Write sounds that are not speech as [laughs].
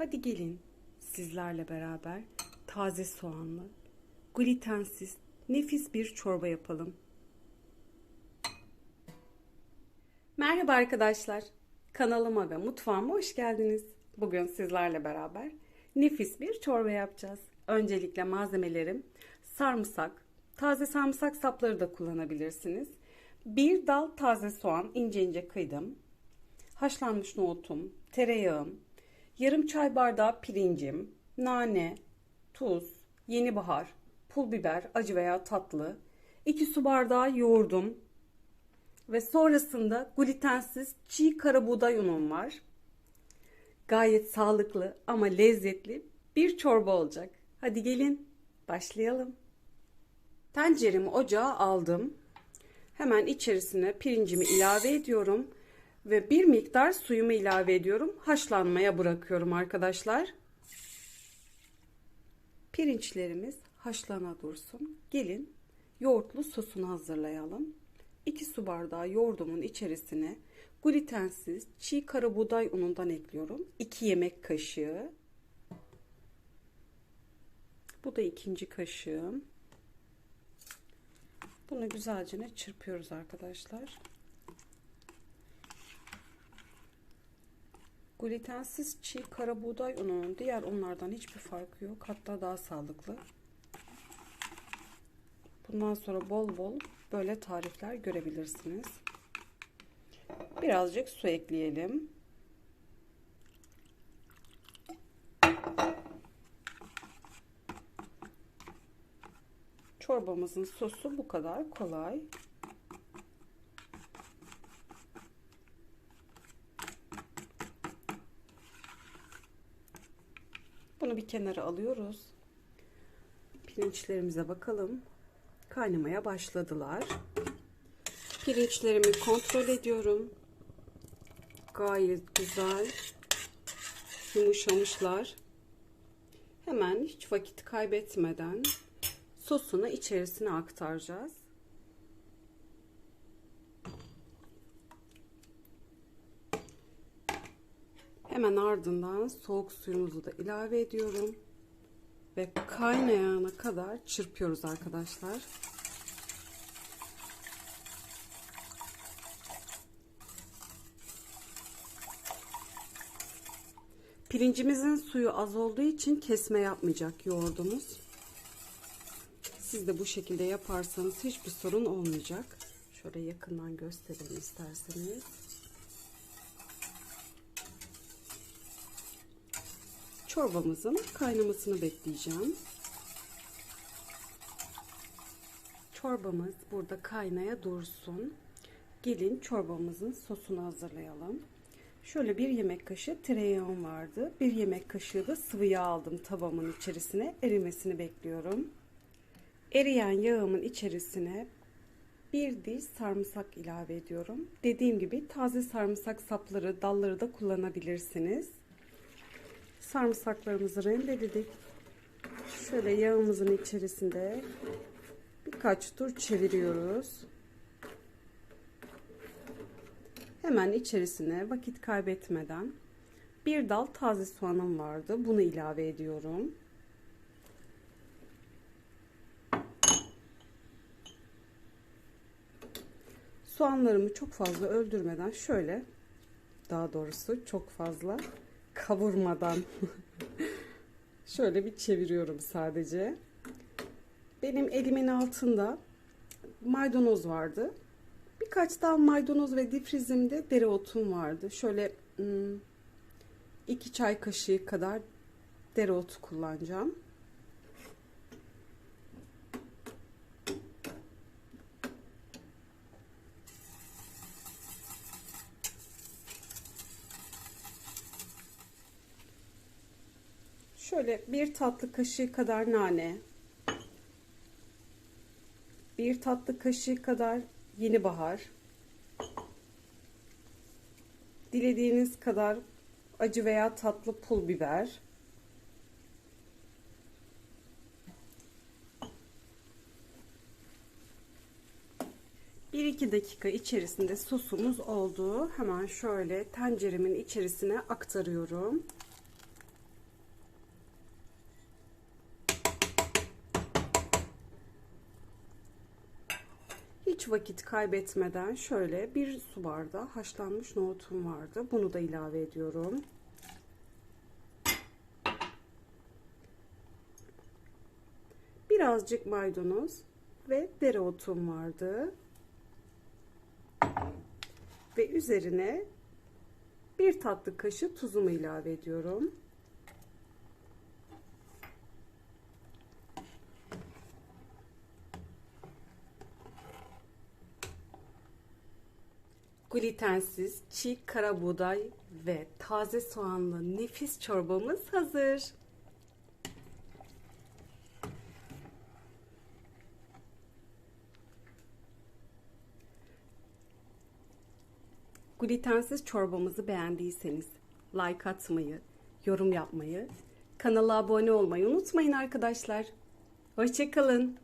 Hadi gelin sizlerle beraber taze soğanlı, glutensiz, nefis bir çorba yapalım. Merhaba arkadaşlar. Kanalıma ve mutfağıma hoş geldiniz. Bugün sizlerle beraber nefis bir çorba yapacağız. Öncelikle malzemelerim sarımsak, taze sarımsak sapları da kullanabilirsiniz. Bir dal taze soğan ince ince kıydım. Haşlanmış nohutum, tereyağım, yarım çay bardağı pirincim, nane, tuz, yeni bahar, pul biber, acı veya tatlı, 2 su bardağı yoğurdum ve sonrasında glutensiz çiğ kara buğday unum var. Gayet sağlıklı ama lezzetli bir çorba olacak. Hadi gelin başlayalım. Tenceremi ocağa aldım. Hemen içerisine pirincimi ilave ediyorum ve bir miktar suyumu ilave ediyorum. Haşlanmaya bırakıyorum arkadaşlar. Pirinçlerimiz haşlana dursun. Gelin yoğurtlu sosunu hazırlayalım. 2 su bardağı yoğurdumun içerisine glutensiz çiğ kara buğday unundan ekliyorum. 2 yemek kaşığı. Bu da ikinci kaşığım. Bunu güzelce çırpıyoruz arkadaşlar. Glutensiz çiğ kara buğday ununun diğer unlardan hiçbir farkı yok. Hatta daha sağlıklı. Bundan sonra bol bol böyle tarifler görebilirsiniz. Birazcık su ekleyelim. Çorbamızın sosu bu kadar kolay. Bunu bir kenara alıyoruz. Pirinçlerimize bakalım. Kaynamaya başladılar. Pirinçlerimi kontrol ediyorum. Gayet güzel. Yumuşamışlar. Hemen hiç vakit kaybetmeden sosunu içerisine aktaracağız. Hemen ardından soğuk suyumuzu da ilave ediyorum. Ve kaynayana kadar çırpıyoruz arkadaşlar. Pirincimizin suyu az olduğu için kesme yapmayacak yoğurdumuz. Siz de bu şekilde yaparsanız hiçbir sorun olmayacak. Şöyle yakından gösterelim isterseniz. Çorbamızın kaynamasını bekleyeceğim. Çorbamız burada kaynaya dursun. Gelin çorbamızın sosunu hazırlayalım. Şöyle bir yemek kaşığı tereyağım vardı. Bir yemek kaşığı da sıvı yağ aldım tavamın içerisine. Erimesini bekliyorum. Eriyen yağımın içerisine bir diş sarımsak ilave ediyorum. Dediğim gibi taze sarımsak sapları, dalları da kullanabilirsiniz. Sarımsaklarımızı rendeledik. Şöyle yağımızın içerisinde birkaç tur çeviriyoruz. Hemen içerisine vakit kaybetmeden bir dal taze soğanım vardı. Bunu ilave ediyorum. Soğanlarımı çok fazla öldürmeden şöyle daha doğrusu çok fazla kavurmadan [laughs] şöyle bir çeviriyorum sadece. Benim elimin altında maydanoz vardı. Birkaç dal maydanoz ve difrizimde dereotum vardı. Şöyle iki çay kaşığı kadar dereotu kullanacağım. Şöyle bir tatlı kaşığı kadar nane. Bir tatlı kaşığı kadar yeni bahar. Dilediğiniz kadar acı veya tatlı pul biber. Bir iki dakika içerisinde sosumuz oldu. Hemen şöyle tenceremin içerisine aktarıyorum. Hiç vakit kaybetmeden şöyle bir su bardağı haşlanmış nohutum vardı. Bunu da ilave ediyorum. Birazcık maydanoz ve dereotum vardı. Ve üzerine bir tatlı kaşığı tuzumu ilave ediyorum. Glutensiz çiğ kara buğday ve taze soğanlı nefis çorbamız hazır. Glutensiz çorbamızı beğendiyseniz like atmayı, yorum yapmayı, kanala abone olmayı unutmayın arkadaşlar. Hoşçakalın.